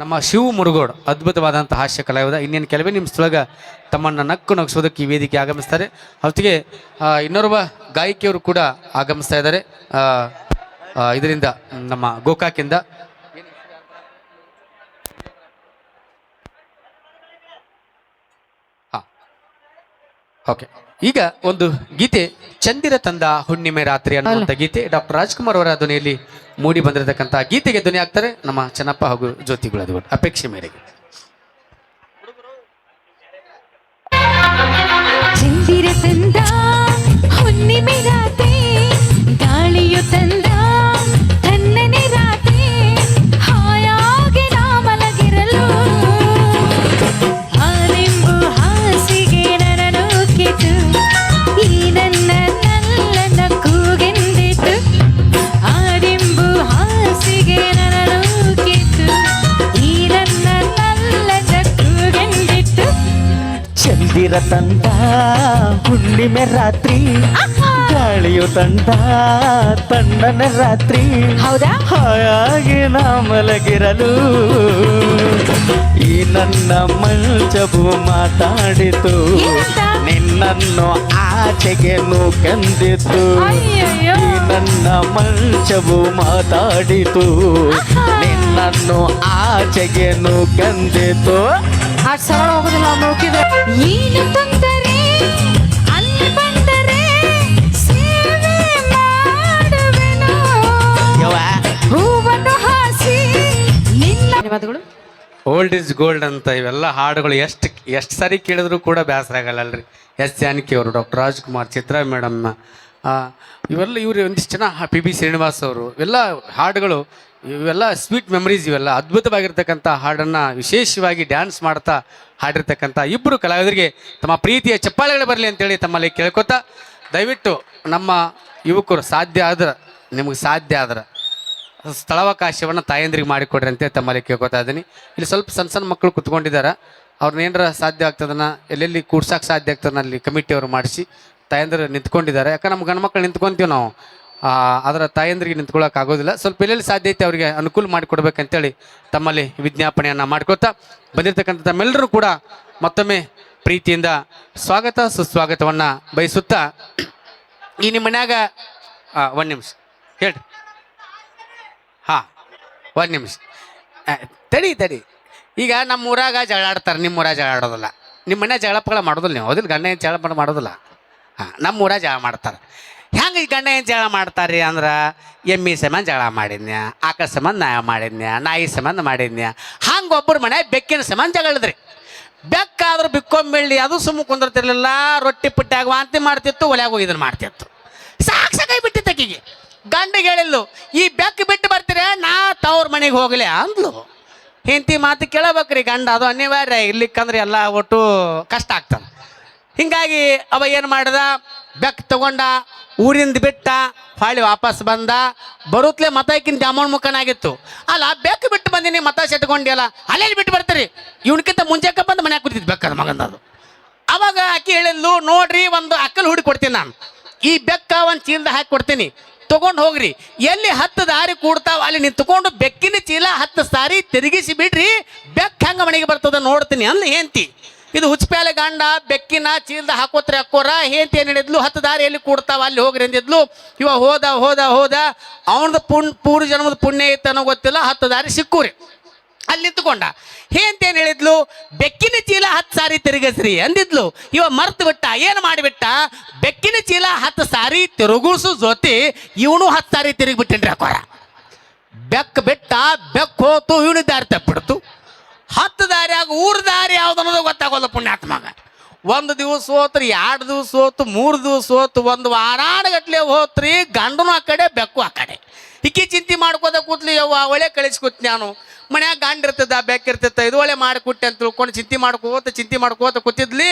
ನಮ್ಮ ಶಿವ ಮುರುಗೋಡ್ ಅದ್ಭುತವಾದಂಥ ಹಾಸ್ಯ ಕಲಾವಿದ. ಇನ್ನೇನು ಕೆಲವೇ ನಿಮಿಷದೊಳಗ ತಮ್ಮನ್ನು ನಕ್ಕು ನಗಿಸೋದಕ್ಕೆ ಈ ವೇದಿಕೆ ಆಗಮಿಸ್ತಾರೆ. ಅವತ್ತಿಗೆ ಇನ್ನೊರ್ವ ಗಾಯಕಿಯವರು ಕೂಡ ಆಗಮಿಸ್ತಾ ಇದ್ದಾರೆ. ಇದರಿಂದ ನಮ್ಮ ಗೋಕಾಕಿಂದ. ಹಾ. ಓಕೆ. ಈಗ ಒಂದು ಗೀತೆ ಚಂದಿರ ತಂದ ಹುಣ್ಣಿಮೆ ರಾತ್ರಿ ಅನ್ನುವಂಥ ಗೀತೆ ಡಾಕ್ಟರ್ ರಾಜ್ಕುಮಾರ್ ಅವರ ಧ್ವನಿಯಲ್ಲಿ ಮೂಡಿ ಬಂದಿರತಕ್ಕಂಥ ಗೀತೆಗೆ ಧ್ವನಿ ಆಗ್ತಾರೆ ನಮ್ಮ ಚೆನ್ನಪ್ಪ ಹಾಗೂ ಜ್ಯೋತಿ ಗುಳದಿಗೌಡ ಅಪೇಕ್ಷೆ ಮೇರೆಗೆ. ಚಂದಿರ ಚಂದಿರ ತಂಡ ಹುಣ್ಣಿಮೆ ರಾತ್ರಿ ಗಾಳಿಯು ತಂತ ತಣ್ಣನ ರಾತ್ರಿ. ಹೌದಾ? ಹಾಯಾಗಿ ನಾ ಮಲಗಿರಲು. ಈ ನನ್ನ ಮಂಚವು ಮಾತಾಡಿತು? ನಿನ್ನನ್ನು ಆಚೆಗೆ ಅಯ್ಯಯ್ಯೋ. ಈ ನನ್ನ ಮಂಚವು ಮಾತಾಡಿತು. ನಿನ್ನನ್ನು ಆಚೆಗೆ ನೂಕಂದಿತು ಆ ಸರಳ ಹೋಗೋದಿಲ್ಲ ನೋಕಿದ್ರೆ ಏನು ತೊಂದರೆ ಅಲ್ಲಿ ಬಂದರೆ ಸೇವೆ ಮಾಡುವೆನು. ಹೂವನ್ನು ಹಾಸಿ ನಿನ್ನ ಧನ್ಯವಾದಗಳು. ಓಲ್ಡ್ ಇಸ್ ಗೋಲ್ಡ್ ಅಂತ ಇವೆಲ್ಲ ಹಾಡುಗಳು ಎಷ್ಟು ಎಷ್ಟು ಸಾರಿ ಕೇಳಿದ್ರು ಕೂಡ ಬೇಸರ ಆಗಲ್ಲ ಅಲ್ರಿ. ಎಸ್ ಜಾನಕಿ ಅವರು ಡಾಕ್ಟರ್ ರಾಜ್ಕುಮಾರ್ ಚಿತ್ರಾ ಮೇಡಮ್ನ. ಇವೆಲ್ಲ ಇವರು ಒಂದಿಷ್ಟು ಜನ ಪಿ ಬಿ ಶ್ರೀನಿವಾಸ್ ಅವರು ಇವೆಲ್ಲ ಹಾಡುಗಳು ಇವೆಲ್ಲ ಸ್ವೀಟ್ ಮೆಮರೀಸ್ ಇವೆಲ್ಲ. ಅದ್ಭುತವಾಗಿರ್ತಕ್ಕಂಥ ಹಾಡನ್ನು ವಿಶೇಷವಾಗಿ ಡ್ಯಾನ್ಸ್ ಮಾಡ್ತಾ ಹಾಡಿರ್ತಕ್ಕಂಥ ಇಬ್ಬರು ಕಲಾವಿದರಿಗೆ ತಮ್ಮ ಪ್ರೀತಿಯ ಚಪ್ಪಾಳೆಗಳು ಬರಲಿ ಅಂತೇಳಿ ತಮ್ಮಲ್ಲಿ ಕೇಳ್ಕೊತಾ, ದಯವಿಟ್ಟು ನಮ್ಮ ಯುವಕರು ಸಾಧ್ಯ ಆದ್ರೆ, ನಿಮಗೆ ಸಾಧ್ಯ ಆದ್ರೆ ಸ್ಥಳಾವಕಾಶವನ್ನು ತಾಯಂದ್ರಿಗೆ ಮಾಡಿಕೊಡ್ರಿ ಅಂತ ತಮ್ಮಲ್ಲಿ ಕೇಳ್ಕೊತಾ ಇದ್ದೀನಿ. ಇಲ್ಲಿ ಸ್ವಲ್ಪ ಸಣ್ಣ ಸಣ್ಣ ಮಕ್ಕಳು ಕುತ್ಕೊಂಡಿದ್ದಾರೆ ಅವ್ರನ್ನ ಏನಾರ ಸಾಧ್ಯ ಆಗ್ತದನ್ನ, ಎಲ್ಲೆಲ್ಲಿ ಕೂಡ್ಸಕ್ಕೆ ಸಾಧ್ಯ ಆಗ್ತದನ್ನ ಅಲ್ಲಿ ಕಮಿಟಿಯವರು ಮಾಡಿಸಿ ತಾಯಂದ್ರೆ ನಿಂತ್ಕೊಂಡಿದ್ದಾರೆ. ಯಾಕಂದ್ರೆ ನಮ್ಮ ಗಂಡು ಮಕ್ಕಳು ನಿಂತ್ಕೊಂತೀವಿ ನಾವು. ಅದರ ತಾಯಂದ್ರಿಗೆ ನಿಂತ್ಕೊಳ್ಳೋಕೆ ಆಗೋದಿಲ್ಲ. ಸ್ವಲ್ಪ ಎಲ್ಲೆಲ್ಲಿ ಸಾಧ್ಯ ಐತೆ ಅವರಿಗೆ ಅನುಕೂಲ ಮಾಡಿಕೊಡ್ಬೇಕಂತೇಳಿ ತಮ್ಮಲ್ಲಿ ವಿಜ್ಞಾಪನೆಯನ್ನು ಮಾಡ್ಕೊತಾ ಬಂದಿರತಕ್ಕಂಥ ತಮ್ಮೆಲ್ಲರೂ ಕೂಡ ಮತ್ತೊಮ್ಮೆ ಪ್ರೀತಿಯಿಂದ ಸ್ವಾಗತ, ಸುಸ್ವಾಗತವನ್ನು ಬಯಸುತ್ತಾ ಈ ನಿಮ್ಮ ಮನ್ಯಾಗ ಒಂದು ನಿಮಿಷ. ಹೇಳಿ ಹಾಂ, ಒಂದು ನಿಮಿಷ. ತಡಿ ತಡಿ. ಈಗ ನಮ್ಮ ಊರಾಗ ಜಗಳ ಆಡ್ತಾರೆ ನಿಮ್ಮ ಊರಾಗ ಜಗಳ ಆಡೋದಿಲ್ಲ ನಿಮ್ಮ ಮನೆ ಜಗಳಪ್ಪಗಳ ಪಗಳ ಮಾಡೋದಿಲ್ಲ ನೀವು. ಹೌದಿಲ್ಲ, ಗಂಡ ಏನು ಜಗಳ ಪಗಳ ಮಾಡೋದಿಲ್ಲ. ಹಾಂ, ನಮ್ಮ ಊರಾಗ ಜಗಳ ಮಾಡ್ತಾರೆ. ಹೆಂಗೆ ಈ ಗಂಡ ಏನು ಜಗಳ ಮಾಡ್ತಾರೆ ಅಂದ್ರೆ, ಎಮ್ಮಿ ಸಂಬಂಧ ಜಗಳ ಮಾಡಿದ್ನ್ಯ, ಆಕಳ ಸಂಬಂಧ ನಾ ಮಾಡಿದ್ನ್ಯ, ನಾಯಿ ಸಂಬಂಧ ಮಾಡಿದ್ನ್ಯ, ಹಂಗೆ ಒಬ್ಬರ ಮನೆ ಬೆಕ್ಕಿನ ಸಂಬಂಧ ಜಗಳಿದ್ರಿ. ಬೆಕ್ಕಾದ್ರೂ ಬಿಕ್ಕೊಂಬಿಳ್ಳಿ ಅದು ಸುಮ್ಮ ಕುಂದಿರ್ತಿರ್ಲಿಲ್ಲ ರೊಟ್ಟಿ ಪುಟ್ಟ್ಯಾಗ ವಾಂತಿ ಮಾಡ್ತಿತ್ತು, ಒಲ್ಯಾಗ ಹೋಗಿ ಇದನ್ನು ಮಾಡ್ತಿತ್ತು. ಸಾಕು ಸಾಕಾಗಿ ಬಿಟ್ಟಿತ್ತು ಆಕಿಗೆ. ಗಂಡಿಗೆ ಹೇಳಿಲ್ಲು ಈ ಬೆಕ್ಕು ಬಿಟ್ಟು ಬರ್ತೀರ, ನಾ ತವ್ರ ಮನೆಗೆ ಹೋಗಲಿ ಅಂದ್ಲು. ಹೆಂಡತಿ ಮಾತು ಕೇಳಬೇಕ್ರಿ ಗಂಡ, ಅದು ಅನಿವಾರ್ಯ, ಇರ್ಲಿಕ್ಕಂದ್ರೆ ಎಲ್ಲ ಒಟ್ಟು ಕಷ್ಟ ಆಗ್ತದೆ. ಹಿಂಗಾಗಿ ಅವ ಏನು ಮಾಡ್ದ? ಬೆಕ್ ತಗೊಂಡ, ಊರಿಂದ ಬಿಟ್ಟ ಹೊಳ್ಳಿ ವಾಪಸ್ ಬಂದ. ಬರುತ್ತಲೇ ಮತಕ್ಕಿಂತ ಅಮೌಂಟ್ ಮುಖನಾಗಿತ್ತು. ಅಲ್ಲ ಬೆಕ್ಕ ಬಿಟ್ಟು ಬಂದಿನಿ, ಮತ ಸೆಟ್ಕೊಂಡಿಯಲ್ಲ ಅಲ್ಲೆಲ್ಲಿ ಬಿಟ್ಟು ಬರ್ತೀರಿ? ಇವನಕ್ಕಿಂತ ಮುಂಚೆಕ ಬಂದು ಮನೆ ಕೂತಿದ್ದು ಬೆಕ್ಕದ ಮಗಂದದು ಅವಾಗ ಆಕೆ ಹೇಳಿದ್ಲು, ನೋಡ್ರಿ, ಒಂದು ಅಕ್ಕಲ್ ಹುಡಿ ಕೊಡ್ತೀನಿ ನಾನು. ಈ ಬೆಕ್ಕ ಒಂದು ಚೀಲದ ಹಾಕಿ ಕೊಡ್ತೀನಿ. ತಗೊಂಡು ಹೋಗ್ರಿ. ಎಲ್ಲಿ ಹತ್ತು ದಾರಿ ಕೂಡ್ತಾವ, ಅಲ್ಲಿ ನಿಂತ್ಕೊಂಡು ಬೆಕ್ಕಿನ ಚೀಲ ಹತ್ತು ಸಾರಿ ತಿರುಗಿಸಿ ಬಿಡ್ರಿ ಬೆಕ್ಕ ಹೆಂಗ ಮನೆಗೆ ಬರ್ತದ ನೋಡ್ತೀನಿ ಅಂದ್ಲು ಹೇಂತಿ ಇದು ಹುಚ್ಚಪ್ಯಾಲೆ ಗಂಡ, ಬೆಕ್ಕಿನ ಚೀಲದ ಹಾಕೋತ್ರಿ ಹಾಕೋರ ಹೇಂತಿ ಏನು ಹೇಳಿದ್ಲು ಹತ್ತು ದಾರಿ ಎಲ್ಲಿ ಕೂಡ್ತಾವ, ಅಲ್ಲಿ ಹೋಗ್ರಿ ಅಂದಿದ್ಲು. ಇವ ಹೋದ ಹೋದ ಹೋದ, ಅವನದು ಪುಣ್, ಪೂರ್ವ ಜನ್ಮದ ಪುಣ್ಯ ಇತ್ತನೋ ಗೊತ್ತಿಲ್ಲ, ಹತ್ತು ದಾರಿ ಸಿಕ್ಕೂರಿ. ಅಲ್ಲಿ ನಿಂತ್ಕೊಂಡ. ಏನ್ ಹೇಳಿದ್ಲು ಬೆಕ್ಕಿನ ಚೀಲ ಹತ್ತು ಸಾರಿ ತಿರುಗಿಸ್ರಿ ಅಂದಿದ್ಲು. ಇವ ಮರ್ತು ಬಿಟ್ಟ, ಏನು ಮಾಡಿಬಿಟ್ಟ ಬೆಕ್ಕಿನ ಚೀಲ ಹತ್ತು ಸಾರಿ ತಿರುಗಿಸು ಜೊತೆ ಇವನು ಹತ್ತು ಸಾರಿ ತಿರುಗಿಬಿಟ್ಟೇನ್ರಿ ಹಾಕೋರ ಬೆಕ್ಕ ಬಿಟ್ಟ ಬೆಕ್ಕ ಹೋತು, ಇವನು ದಾರಿ ಯಾವ್ದು ಅನ್ನೋದು ಗೊತ್ತಾಗೋದು ಪುಣ್ಯಾತ್ಮಗ. ಒಂದು ದಿವಸ ಹೋತ್ರಿ, ಎರಡು ದಿವಸ ಹೋತು ಮೂರು ದಿವಸ ಹೋತು ಒಂದು ವಾರಾಡಗಟ್ಲೆ ಹೋತ್ರಿ, ಗಂಡನು ಆ ಕಡೆ, ಬೆಕ್ಕು ಆ ಕಡೆ. ಇಕ್ಕಿ ಚಿಂತೆ ಮಾಡ್ಕೋದ ಕೂತ್ಲಿ, ಯವ್ವ, ಒಳ್ಳೆ ಕಳಿಸ್ಕೊತ್ ನಾನು ಮನ್ಯಾಗ ಗಂಡ ಇರ್ತದ, ಬೆಕ್ಕ ಇರ್ತದ, ಇದು ಒಳ್ಳೆ ಮಾಡಿಕೊಟ್ಟೆ ಅಂತ ತಿಳ್ಕೊಂಡು ಚಿಂತೆ ಮಾಡ್ಕೋತ ಚಿಂತೆ ಮಾಡ್ಕೋತ ಕೂತಿದ್ಲಿ.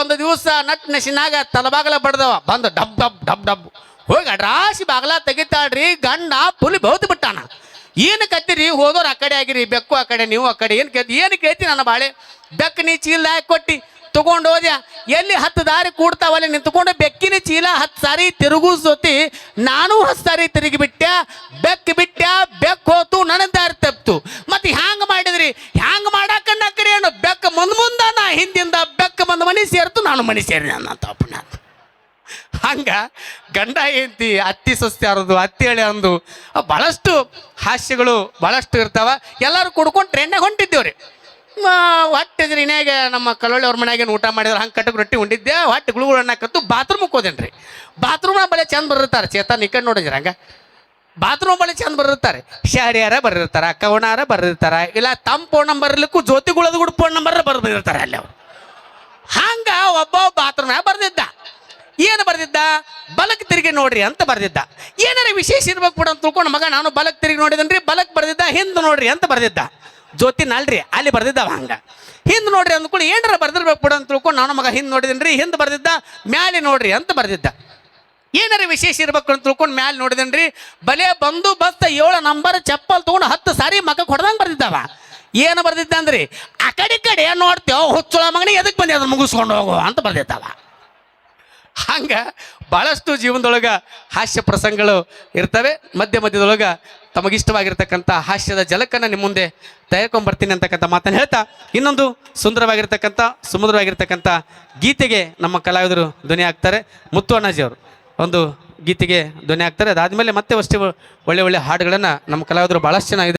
ಒಂದು ದಿವಸ ನಟ್ ನಶಿನಾಗ ತಲಬಾಗಲ ಬಡ್ದವ, ಬಂದು ಡಬ್ ಡಬ್ ಡಬ್ ಡಬ್. ಹೋಗಿ ಅಡ್ರಾಸಿ ಬಾಗಲ ತೆಗಿತಾಳ್ರಿ, ಗಂಡ ಪುಲಿ ಬಹುತ್ ಬಿಟ್ಟಾನ. ಏನು ಕತ್ತೀರಿ ಹೋದವ್ರು ಆ ಕಡೆ ಆಗಿರಿ, ಬೆಕ್ಕು ಆ ಕಡೆ, ನೀವು ಆ ಕಡೆ, ಏನು ಕೇಳ್ತಿ ಏನು ಕೇಳ್ತಿ ನನ್ನ ಬಾಳೆ? ಬೆಕ್ಕ ನೀ ಚೀಲ ಹಾಕಿ ಕೊಟ್ಟಿ? ತಗೊಂಡು ಹೋದ್ಯ. ಎಲ್ಲಿ ಹತ್ತು ದಾರಿ ಕೂಡ್ತಾವಲ್ಲಿ ನಿಂತ್ಕೊಂಡು ಬೆಕ್ಕಿನ ಚೀಲ ಹತ್ತು ಸಾರಿ ತಿರುಗಿಸೋತಿ ನಾನು ಹತ್ತು ಸಾರಿ ತಿರುಗಿ ಬಿಟ್ಟೆ. ಬೆಕ್ಕು ಬಿಟ್ಟೆ, ಬೆಕ್ಕು ಹೋತು ನನ್ನ ದಾರಿ ತಪ್ತು. ಮತ್ತೆ ಹ್ಯಾಂಗ ಮಾಡಿದ್ರಿ? ಹ್ಯಾಂಗ ಮಾಡಾಕನ್ನಕ್ರಿ ಏನು? ಬೆಕ್ಕ ಮುಂದ್ ಮುಂದ ನಾ ಹಿಂದಿಂದ ಬೆಕ್ಕ ಬಂದು ಮನೆ ಸೇರ್ತು, ನಾನು ಮನೆ ಸೇರಿ ನನ್ನ ತಪ್ಪನ ಹಂಗ ಗಂಡ ಹೆಂಡತಿ, ಅತ್ತಿ ಸೊಸೆ ಅರದು ಅತ್ತಿ ಹೇಳಿ ಅಂದು ಭಾಳಷ್ಟು ಹಾಸ್ಯಗಳು ಭಾಳಷ್ಟು ಇರ್ತಾವ. ಎಲ್ಲರೂ ಕುಡ್ಕೊಂಡು ಟ್ರೆಂಡಾಗ ಹೊಂಟಿದ್ದೇವ್ರಿ. ಹೊಟ್ಟೆ ಇನ್ಯಾಗ ನಮ್ಮ ಕಲ್ಲೊಳ್ಳಿ ಅವ್ರ ಮನ್ಯಾಗ ಊಟ ಮಾಡಿದ್ರೆ ಹಂಗೆ ಕಟ್ಟಕ್ಕೆ ರೊಟ್ಟಿ ಉಂಡಿದ್ದೆ, ಹೊಟ್ಟೆ ಗುಳುಗಳನ್ನ ಅನ್ನಕತ್ತು ಬಾತ್ರೂಮ್ ಹೋದೇನ್ರಿ. ಬಾತ್ರೂಮ್ ಬಳಿ ಚಂದ ಬರಿರ್ತಾರೆ ಚೇತನ್ ನಿಕ್ಕ ನೋಡಿದ್ರೆ ಹಂಗ? ಬಾತ್ರೂಮ್ ಬಳಿ ಚಂದ ಬರಿರ್ತಾರೆ ಶಾರಿಯಾರ ಬರ್ದಿರ್ತಾರೆ ಕವಣಾರ ಬರ್ದಿರ್ತಾರೆ, ಇಲ್ಲ ತಮ್ಮ ಫೋನ್ ನಂಬರ್ ಇರ್ಲಿಕ್ಕೂ ಜ್ಯೋತಿಗುಳದ ಕೂಡ ಫೋನ್ ನಂಬರ್ ಬರ್ದಿರ್ತಾರೆ ಅಲ್ಲಿ ಅವ್ರು. ಹಂಗ ಒಬ್ಬ ಬಾತ್ರೂಮ್ ಬರ್ದಿದ್ದ. ಏನು ಬರ್ದಿದ್ದ? ಬಲಕ್ ತಿರುಗಿ ನೋಡ್ರಿ ಅಂತ ಬರ್ದಿದ್ದ. ಏನಾರ ವಿಶೇಷ ಇರ್ಬೇಕು ಬಿಡ ಅಂತ ತಿಳ್ಕೊಂಡು ಮಗ, ನಾನು ಬಲಕ್ ತಿರುಗಿ ನೋಡಿದನ್ರಿ, ಬಲಕ್ ಬರ್ದಿದ್ದ, ಹಿಂದೆ ನೋಡ್ರಿ ಅಂತ ಬರ್ದಿದ್ದ. ಜ್ಯೋತಿ ಅಲ್ರಿ ಅಲ್ಲಿ ಬರ್ದಿದ್ದವ ಹಂಗ. ಹಿಂದೆ ನೋಡ್ರಿ ಅಂದ್ಕೊಂಡು ಏನಾರ ಬರ್ದಿರ್ಬೇಕು ಬಿಡ ಅಂತ ತಿಳ್ಕೊಂಡು ನಾನು ಮಗ ಹಿಂದ್ ನೋಡಿದನ್ರಿ, ಹಿಂದೆ ಬರ್ದಿದ್ದ, ಮ್ಯಾಲೆ ನೋಡ್ರಿ ಅಂತ ಬರ್ದಿದ್ದ. ಏನಾರ ವಿಶೇಷ ಇರ್ಬೇಕು ಅಂತ ತಿಳ್ಕೊಂಡು ಮ್ಯಾಲೆ ನೋಡಿದನ್ರಿ, ಬಲೆ ಬಂದು ಬಸ್ತ ಏಳು ನಂಬರ್ ಚಪ್ಪಲ್ ತೊಗೊಂಡು ಹತ್ತು ಸಾರಿ ಮಗ ಹೊಡೆದಂಗೆ ಬರ್ದಿದ್ದಾವ. ಏನು ಬರ್ದಿದ್ದ ಅಂದ್ರಿ, ಆ ಕಡೆ ಕಡೆ ನೋಡ್ತೇವೆ, ಹುಚ್ಚುಳ ಮಗನಿಗೆ ಎದಕ್ಕೆ ಬಂದಿ ಅದನ್ನು ಮುಗಿಸ್ಕೊಂಡು ಹೋಗುವ ಅಂತ ಬರ್ದಿದ್ದಾವ. ಹಂಗ ಭಾಳಷ್ಟು ಜೀವನದೊಳಗೆ ಹಾಸ್ಯ ಪ್ರಸಂಗಗಳು ಇರ್ತವೆ. ಮಧ್ಯ ಮಧ್ಯದೊಳಗೆ ತಮಗಿಷ್ಟವಾಗಿರ್ತಕ್ಕಂಥ ಹಾಸ್ಯದ ಜಲಕನ್ನು ನಿಮ್ಮ ಮುಂದೆ ತೆಗೆದುಕೊಂಡ್ಬರ್ತೀನಿ ಅಂತಕ್ಕಂಥ ಮಾತನ್ನು ಹೇಳ್ತಾ ಇನ್ನೊಂದು ಸುಂದರವಾಗಿರ್ತಕ್ಕಂಥ, ಸುಮಧುರವಾಗಿರ್ತಕ್ಕಂಥ ಗೀತೆಗೆ ನಮ್ಮ ಕಲಾವಿದರು ಧ್ವನಿ ಆಗ್ತಾರೆ ಮುತ್ತು ಅಣ್ಣಾಜಿಯವರು ಒಂದು ಗೀತೆಗೆ ಧ್ವನಿ ಆಗ್ತಾರೆ ಅದಾದಮೇಲೆ ಮತ್ತೆ ಅಷ್ಟೇ ಒಳ್ಳೆ ಒಳ್ಳೆ ಹಾಡುಗಳನ್ನು ನಮ್ಮ ಕಲಾವಿದರು ಭಾಳಷ್ಟು ಚೆನ್ನಾಗಿದೆ